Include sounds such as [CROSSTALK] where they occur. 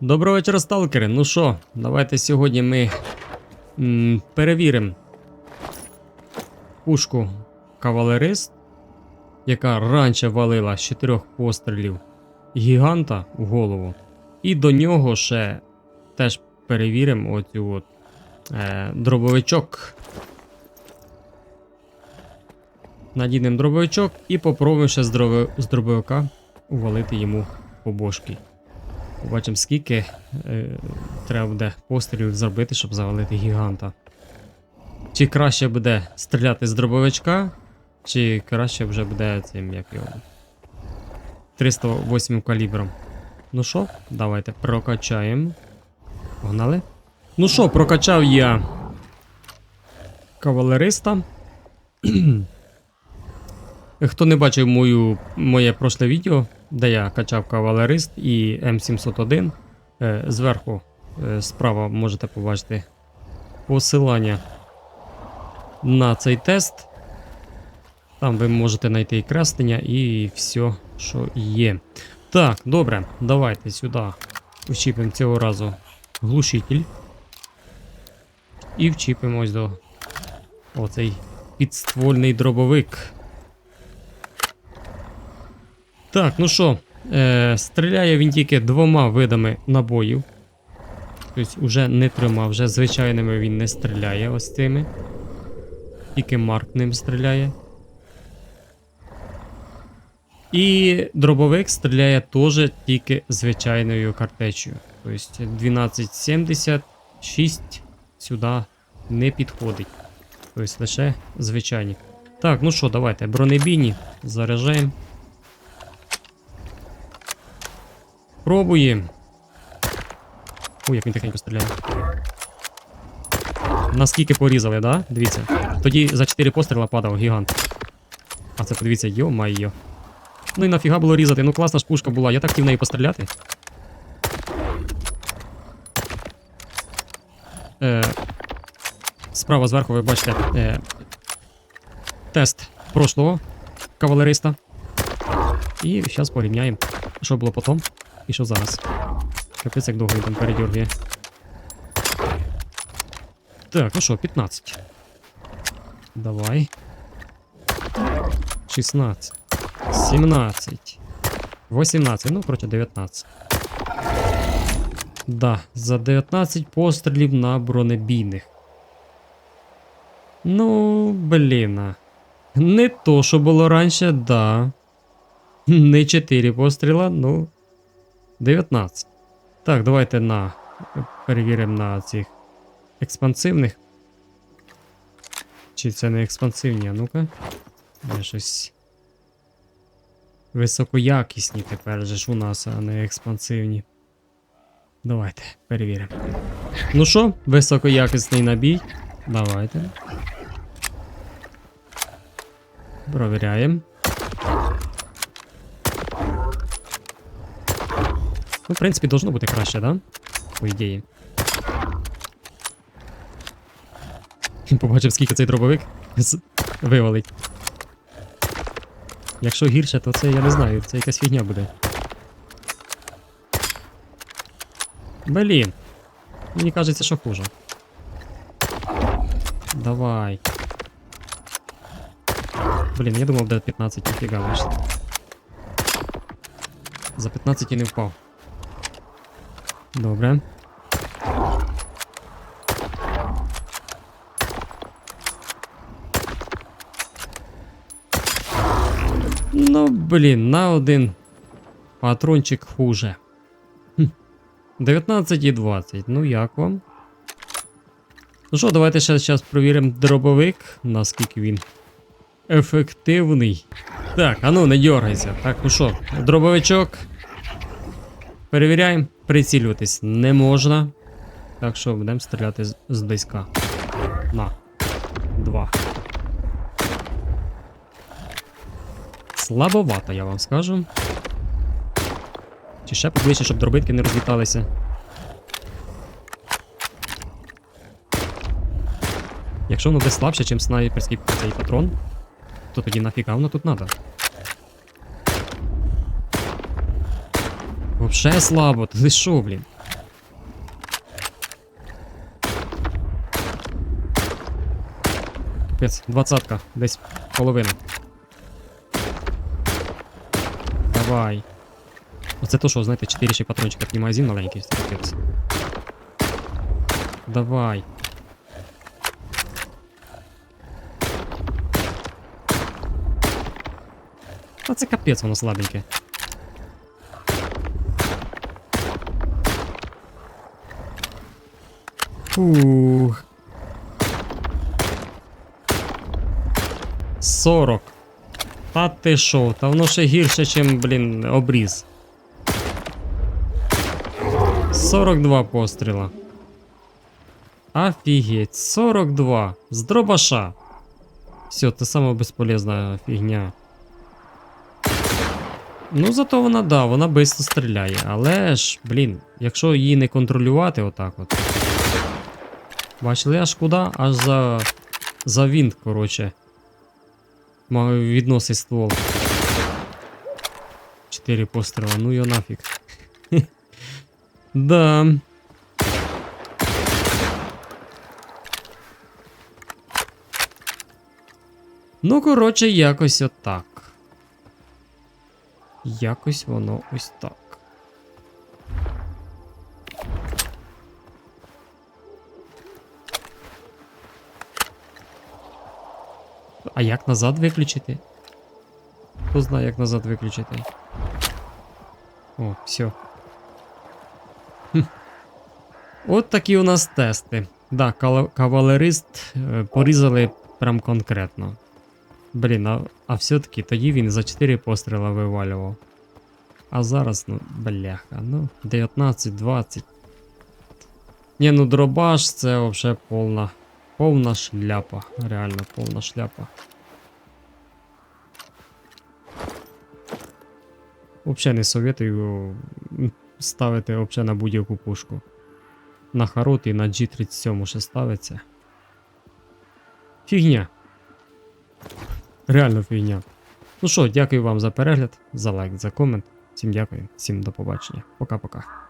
Доброго вечора, сталкери. Ну що, давайте сьогодні ми перевіримо пушку кавалерист, яка раніше валила з чотирьох пострілів гіганта в голову. І до нього ще теж перевіримо оцю от е, дробовичок. Надінемо дробовичок і попробуємо ще з, дробовика увалити йому по бошки. Побачимо, скільки е, треба буде пострілів зробити, щоб завалити гіганта. Чи краще буде стріляти з дробовичка, чи краще вже буде цим як його. 308 калібром. Ну що, давайте прокачаємо. Погнали. Ну що, прокачав я кавалериста. [CLEARS THROAT] Хто не бачив мою, моє прошле відео, де я качав кавалерист і М701, е, зверху е, справа можете побачити посилання на цей тест. Там ви можете знайти і креслення, і все, що є. Так, добре, давайте сюди вчіпимо цього разу глушитель. І вчіпимо ось до оцей підствольний дробовик. Так, ну що, е, стріляє він тільки двома видами набоїв. Тобто вже не трьома, вже звичайними він не стріляє ось цими. Тільки Марк ним стріляє. І дробовик стріляє теж тільки звичайною картечею. Тобто 1276 сюди не підходить. Тобто лише звичайні. Так, ну що, давайте, бронебійні заряджаємо. Пробуємо. Ой, як він тихенько стріляє. Наскільки порізали, да? Дивіться. Тоді за 4 постріла падав гігант. А це подивіться, йо-майо. Ну і нафіга було різати. Ну класна ж пушка була, я так хотів нею постріляти. Е, справа зверху ви бачите е, тест прошлого кавалериста. І зараз порівняємо, що було потім і що зараз. Капець, як довго він там передергує. Так, ну що, 15. Давай. 16. 17. 18, ну, коротше, 19. Да, за 19 пострілів на бронебійних. Ну, блін. Не то, що було раніше, да. Не 4 постріла, ну. 19. Так, давайте на. Перевіримо на цих експансивних. Чи це не експансивні, а ну-ка. Я щось. Високоякісні тепер же ж у нас, а не експансивні. Давайте, перевіримо. Ну що, високоякісний набій. Давайте. Провіряємо. Ну, в принципі, должно бути краще, да? По ідеї. [LAUGHS] Побачив, скільки цей дробовик вивалить. Якщо гірше, то це я не знаю, це якась фігня буде. Блін. Мені кажеться, що хуже. Давай. Блін, я думав, де 15 ніфіга вийшло. За 15 і не впав. Добре. Ну, блін, на один патрончик хуже. 19 і 20. Ну як вам? Ну що, давайте ще зараз провіримо дробовик, наскільки він ефективний. Так, а ну не дергайся. Так, ну що, дробовичок. Перевіряємо. Прицілюватись не можна. Так що будемо стріляти з, з. На. Два. Слабовато, я вам скажу. Чи ще поближче, щоб дробитки не розліталися. Якщо воно десь слабше, ніж снайперський цей патрон, то тоді нафіга воно тут надо. Вообще слабо, ти що, блін? Капець, двадцатка, десь половина. Давай. Вот Оце то, что знаєте, 4 ще патрончика, не один, маленький, капец. Давай. А це капец, воно слабеньке. Фух. 40. Та ти шо, та воно ще гірше, чим, блін, обріз. 42 постріла. Офігеть, 42. З дробаша. Все, це саме безполезна фігня. Ну, зато вона, да, вона швидко стріляє. Але ж, блін, якщо її не контролювати отак от. Бачили аж куди? Аж за. За вінт, коротше. Відносить ствол. Чотири постріла, ну його нафіг. [LAUGHS] да. Ну, коротше, якось отак. Якось воно ось так. А як назад виключити? Хто знає, як назад виключити? О, все. От такі у нас тести. Да, кавалерист е, порізали прям конкретно. Блін, а, а все-таки тоді він за 4 постріла вивалював. А зараз, ну, бляха, ну, 19-20. Ні, ну дробаш це вообще повна. Повна шляпа. Реально повна шляпа. Взагалі не советую ставити вообще на будь-яку пушку. На Харот і на G37 ще ставиться. Фігня. Реально фігня. Ну що, дякую вам за перегляд, за лайк, за комент. Всім дякую, всім до побачення. Пока-пока.